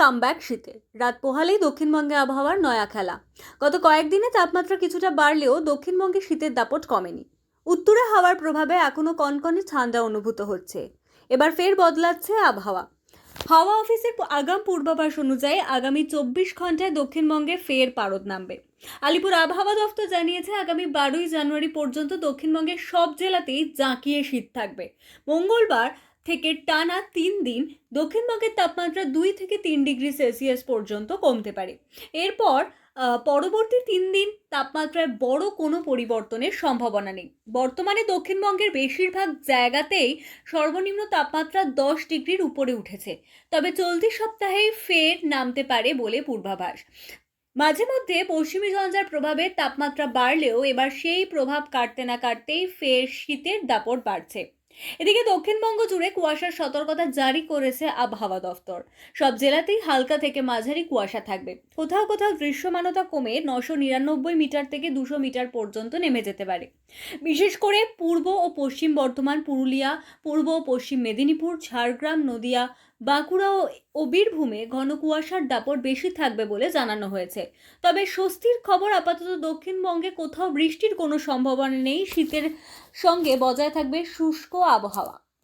Comeback শীতে। রাত পোহালেই দক্ষিণবঙ্গে আবহাওয়ার নয়া খেলা। গত কয়েকদিনে তাপমাত্রা কিছুটা বাড়লেও দক্ষিণবঙ্গে শীতের দাপট কমেনি। উত্তরে হাওয়ার প্রভাবে এখনও কনকনে ঠান্ডা অনুভূত হচ্ছে। এবার ফের বদলাচ্ছে আবহাওয়া। হাওয়া অফিসের আগাম পূর্বাভাস অনুযায়ী আগামী চব্বিশ ঘন্টায় দক্ষিণবঙ্গে ফের পারদ নামবে। আলিপুর আবহাওয়া দফতর জানিয়েছে, আগামী বারোই জানুয়ারি পর্যন্ত দক্ষিণবঙ্গের সব জেলাতেই জাঁকিয়ে শীত থাকবে। মঙ্গলবার থেকে টানা তিন দিন দক্ষিণবঙ্গের তাপমাত্রা দুই থেকে তিন ডিগ্রি সেলসিয়াস পর্যন্ত কমতে পারে। এরপর পরবর্তী তিন দিন তাপমাত্রায় বড় কোনো পরিবর্তনের সম্ভাবনা নেই। বর্তমানে দক্ষিণবঙ্গের বেশিরভাগ জায়গাতেই সর্বনিম্ন তাপমাত্রা দশ ডিগ্রির উপরে উঠেছে। তবে চলতি সপ্তাহেই ফের নামতে পারে বলে পূর্বাভাস। মাঝে মধ্যে পশ্চিমী ঝঞ্ঝার প্রভাবে তাপমাত্রা বাড়লেও এবার সেই প্রভাব কাটতে না কাটতেই ফের শীতের দাপট বাড়ছে। এদিকে দক্ষিণবঙ্গ জুড়ে কুয়াশার সতর্কতা জারি করেছে আবহাওয়া দফতর। সব জেলাতেই হালকা থেকে মাঝারি কুয়াশা থাকবে। কোথাও কোথাও দৃশ্যমানতা কমে নশো নিরানব্বই মিটার থেকে দুশো মিটার পর্যন্ত নেমে যেতে পারে। বিশেষ করে পূর্ব ও পশ্চিম বর্ধমান, পুরুলিয়া, পূর্ব ও পশ্চিম মেদিনীপুর, ঝাড়গ্রাম, নদিয়া বাঁকুড়া ও- বীরভূমে ঘন কুয়াশার দাপট বেশি থাকবে বলে জানানো হয়েছে। তবে স্বস্তির খবর আপাতত দক্ষিণবঙ্গে কোথাও বৃষ্টির কোনো সম্ভাবনা নেই। শীতের সঙ্গে বজায় থাকবে শুষ্ক আবহাওয়া।